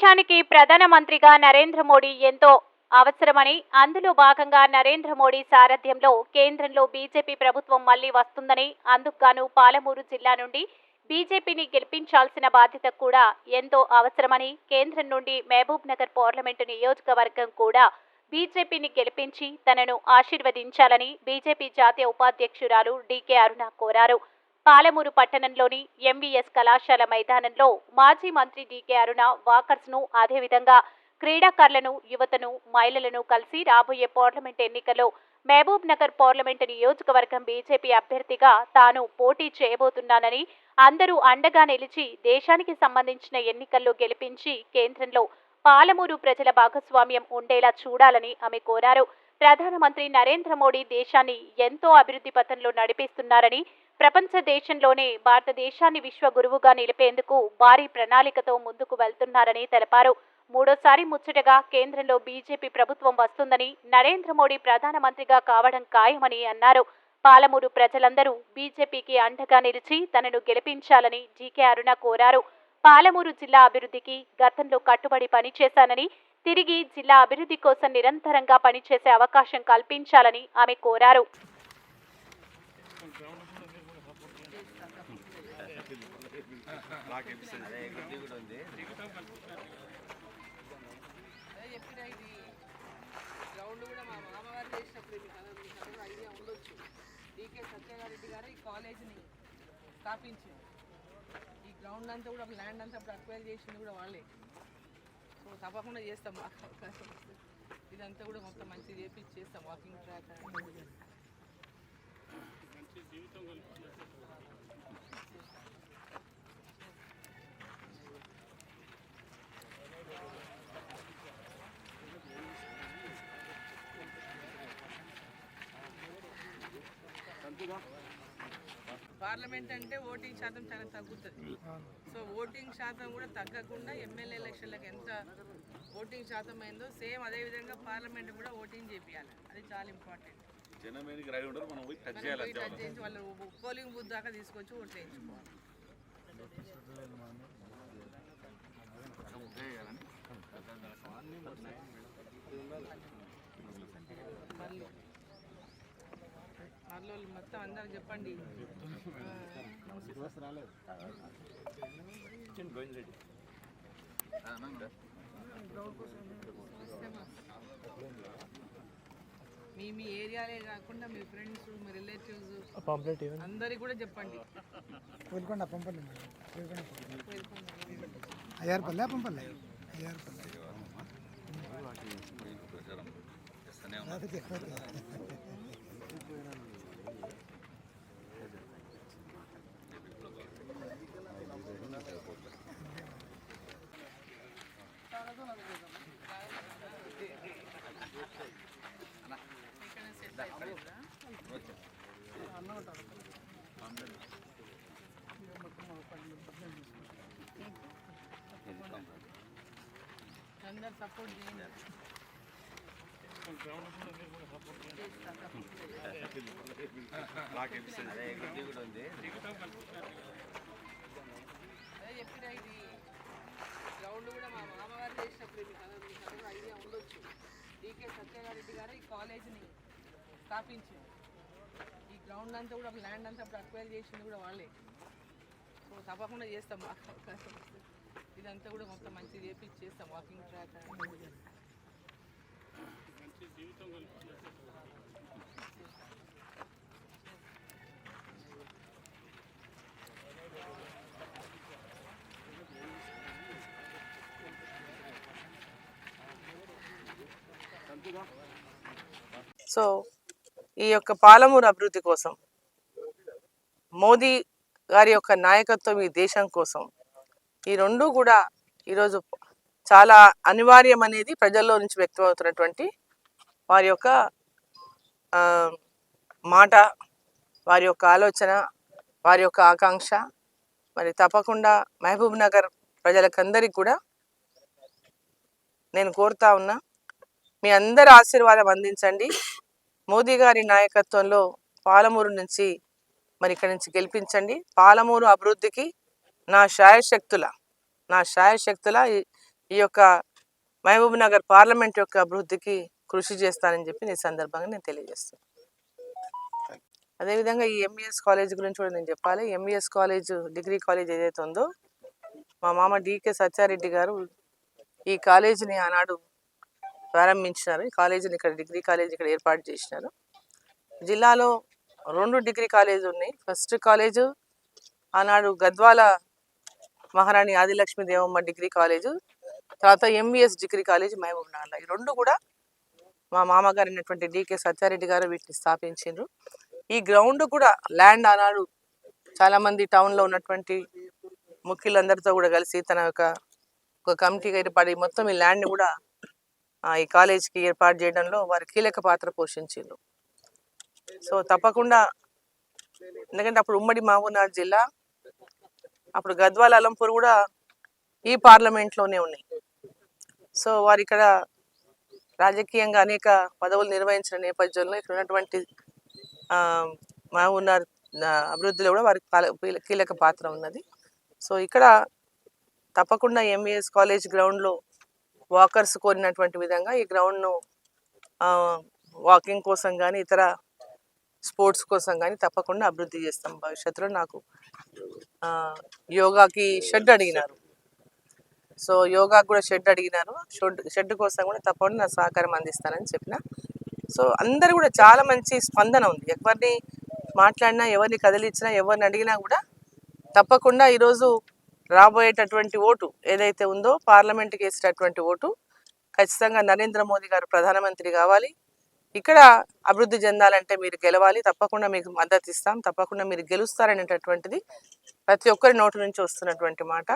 దేశానికి ప్రధానమంత్రిగా నరేంద్ర మోడీ ఎంతో అవసరమని అందులో భాగంగా నరేంద్ర మోడీ సారథ్యంలో కేంద్రంలో బీజేపీ ప్రభుత్వం మళ్ళీ వస్తుందని అందుకుగాను పాలమూరు జిల్లా నుండి బీజేపీని గెలిపించాల్సిన బాధ్యత కూడా ఎంతో అవసరమని కేంద్రం నుండి మహబూబ్ నగర్ పార్లమెంటు నియోజకవర్గం కూడా బీజేపీని గెలిపించి తనను ఆశీర్వదించాలని బీజేపీ జాతీయ ఉపాధ్యక్షురాలు డీకే అరుణ కోరారు. పాలమూరు పట్టణంలోని ఎంవీఎస్ కళాశాల మైదానంలో మాజీ మంత్రి డీకే అరుణ వాకర్స్ను అదేవిధంగా క్రీడాకారులను యువతను మహిళలను కలిసి రాబోయే పార్లమెంట్ ఎన్నికల్లో మహబూబ్ నగర్ పార్లమెంటు నియోజకవర్గం బీజేపీ అభ్యర్థిగా తాను పోటీ చేయబోతున్నానని అందరూ అండగా నిలిచి దేశానికి సంబంధించిన ఎన్నికల్లో గెలిపించి కేంద్రంలో పాలమూరు ప్రజల భాగస్వామ్యం ఉండేలా చూడాలని ఆమె కోరారు. ప్రధానమంత్రి నరేంద్ర మోడీ దేశాన్ని ఎంతో అభివృద్ధి పథంలో నడిపిస్తున్నారని ప్రపంచ దేశంలోనే భారతదేశాన్ని విశ్వ గురువుగా నిలిపేందుకు భారీ ప్రణాళికతో ముందుకు వెళ్తున్నారని తెలిపారు. మూడోసారి ముచ్చటగా కేంద్రంలో బీజేపీ ప్రభుత్వం వస్తుందని నరేంద్ర మోడీ ప్రధానమంత్రిగా కావడం ఖాయమని అన్నారు. పాలమూరు ప్రజలందరూ బీజేపీకి అండగా నిలిచి తనను గెలిపించాలని జీకే అరుణ కోరారు. పాలమూరు జిల్లా అభివృద్ధికి గతంలో కట్టుబడి పనిచేశానని తిరిగి జిల్లా అభివృద్ధి కోసం నిరంతరంగా పనిచేసే అవకాశం కల్పించాలని ఆమె కోరారు. అదే చెప్పిన ఇది గ్రౌండ్ కూడా మా మామగారు చేసినప్పుడు మీకు అందరూ మీకు అందరూ ఐడియా ఉండొచ్చు డీకే సత్యగారెడ్డి గారు ఈ కాలేజీని స్థాపించింది ఈ గ్రౌండ్ అంతా కూడా ల్యాండ్ అంతా అప్పుడు అక్వైర్ చేసింది కూడా వాళ్ళే సో తప్పకుండా చేస్తాం మాకు అవకాశం ఇదంతా కూడా మొత్తం మంచిగా చేపించి చేస్తాం వాకింగ్ ట్రాక్ అని పార్లమెంట్ అంటే ఓటింగ్ శాతం చాలా తగ్గుతుంది. సో ఓటింగ్ శాతం కూడా తగ్గకుండా ఎమ్మెల్యే ఎలక్షన్లకు ఎంత ఓటింగ్ శాతం అయిందో సేమ్ అదే విధంగా పార్లమెంట్ కూడా ఓటింగ్ చేపియాలి. అది చాలా ఇంపార్టెంట్. ఉండదు మనం పోయి టచ్ చేయాలి వాళ్ళు పోలింగ్ బూత్ దాకా తీసుకొచ్చి ఓట్ చేయించుకోవాలి. వాళ్ళు మొత్తం అందరూ చెప్పండి. మీ మీ ఏరియాలే కాకుండా మీ ఫ్రెండ్స్ మీ రిలేటివ్స్ అందరికి కూడా చెప్పండి. Kolkonda Pampalli madam Kolkonda welcome. అయ్యారుపల్లె Pampalle? అందరు సపోర్ట్ చేయండి. అదే చెప్పిన ఇది. గ్రౌండ్ కూడా మా మామగారు చేసినప్పుడు మీకు మీకు అందరూ ఐడియా ఉండొచ్చు. డీకే సత్యగారెడ్డి గారు ఈ కాలేజీని స్థాపించింది ఈ గ్రౌండ్ అంతా కూడా ల్యాండ్ అంతా అప్పుడు అక్వైర్ చేసింది కూడా వాళ్ళే. సో తప్పకుండా చేస్తాం మాకు అవకాశం ఇదంతా కూడా మొత్తం మంచి చేపించి చేస్తాం వాకింగ్ ట్రాక్ అని సో ఈ యొక్క పాలమూరు అభివృద్ధి కోసం మోదీ గారి యొక్క నాయకత్వం ఈ దేశం కోసం ఈ రెండు కూడా ఈరోజు చాలా అనివార్యం అనేది ప్రజల్లో నుంచి వ్యక్తమవుతున్నటువంటి వారి యొక్క మాట వారి యొక్క ఆలోచన వారి యొక్క ఆకాంక్ష. మరి తప్పకుండా మహబూబ్ నగర్ ప్రజలకందరికీ కూడా నేను కోరుతా ఉన్నా మీ అందరి ఆశీర్వాదం అందించండి. మోదీ గారి నాయకత్వంలో పాలమూరు నుంచి మరి ఇక్కడి నుంచి గెలిపించండి. పాలమూరు అభివృద్ధికి నా శాయశక్తుల నా శాయశక్తుల ఈ- ఈ యొక్క మహబూబ్ నగర్ పార్లమెంట్ యొక్క అభివృద్ధికి కృషి చేస్తానని చెప్పి ఈ సందర్భంగా నేను తెలియజేస్తాను అదేవిధంగా ఈ ఎంఈఎస్ కాలేజ్ గురించి కూడా నేను చెప్పాలి. ఎంఈఎస్ కాలేజ్ డిగ్రీ కాలేజ్ ఏదైతే ఉందో మా మామ డికే సత్యారెడ్డి గారు ఈ కాలేజీని ఆనాడు ప్రారంభించినారు. ఈ కాలేజీని ఇక్కడ డిగ్రీ కాలేజ్ ఇక్కడ ఏర్పాటు చేసినారు. జిల్లాలో రెండు డిగ్రీ కాలేజీ ఉన్నాయి. ఫస్ట్ కాలేజు ఆనాడు గద్వాల మహారాణి ఆదిలక్ష్మి దేవమ్మ డిగ్రీ కాలేజు తర్వాత ఎంబీఎస్ డిగ్రీ కాలేజ్ మహబూబ్ నగర్లో ఈ రెండు కూడా మా మామగారు అయినటువంటి డికే సత్యారెడ్డి గారు వీటిని స్థాపించారు ఈ గ్రౌండ్ కూడా ల్యాండ్ ఆనాడు చాలామంది టౌన్లో ఉన్నటువంటి ముఖ్యులందరితో కూడా కలిసి తన యొక్క ఒక కమిటీగా ఏర్పాటు మొత్తం ఈ ల్యాండ్ని కూడా ఈ కాలేజీకి ఏర్పాటు చేయడంలో వారు కీలక పాత్ర పోషించారు సో తప్పకుండా ఎందుకంటే అప్పుడు ఉమ్మడి మహబూబ్నగర్ జిల్లా అప్పుడు గద్వాల్ అలంపూర్ కూడా ఈ పార్లమెంట్లోనే ఉన్నాయి. సో వారు ఇక్కడ రాజకీయంగా అనేక పదవులు నిర్వహించిన నేపథ్యంలో ఇక్కడ ఉన్నటువంటి మా మహబూబ్నగర్ అభివృద్ధిలో కూడా వారికి పాల- కీలక పాత్ర ఉన్నది. సో ఇక్కడ తప్పకుండా ఎంఏఎస్ కాలేజ్ గ్రౌండ్లో వాకర్స్ కోరినటువంటి విధంగా ఈ గ్రౌండ్ను వాకింగ్ కోసం కానీ ఇతర స్పోర్ట్స్ కోసం కానీ తప్పకుండా అభివృద్ధి చేస్తాం భవిష్యత్తులో. నాకు యోగాకి షెడ్ అడిగినారు. సో యోగాకు కూడా షెడ్ అడిగినారు. షెడ్ షెడ్ కోసం కూడా తప్పకుండా నా సహకారం అందిస్తానని చెప్పిన. సో అందరు కూడా చాలా మంచి స్పందన ఉంది. ఎవరిని మాట్లాడినా ఎవరిని కదిలించినా ఎవరిని అడిగినా కూడా తప్పకుండా ఈరోజు రాబోయేటటువంటి ఓటు ఏదైతే ఉందో పార్లమెంట్కి వేసేటటువంటి ఓటు ఖచ్చితంగా నరేంద్ర మోదీ గారు ప్రధానమంత్రి కావాలి. ఇక్కడ అభివృద్ధి చెందాలంటే మీరు గెలవాలి తప్పకుండా మీకు మద్దతు ఇస్తాం తప్పకుండా మీరు గెలుస్తారనేటటువంటిది ప్రతి ఒక్కరి నోటి నుంచి వస్తున్నటువంటి మాట.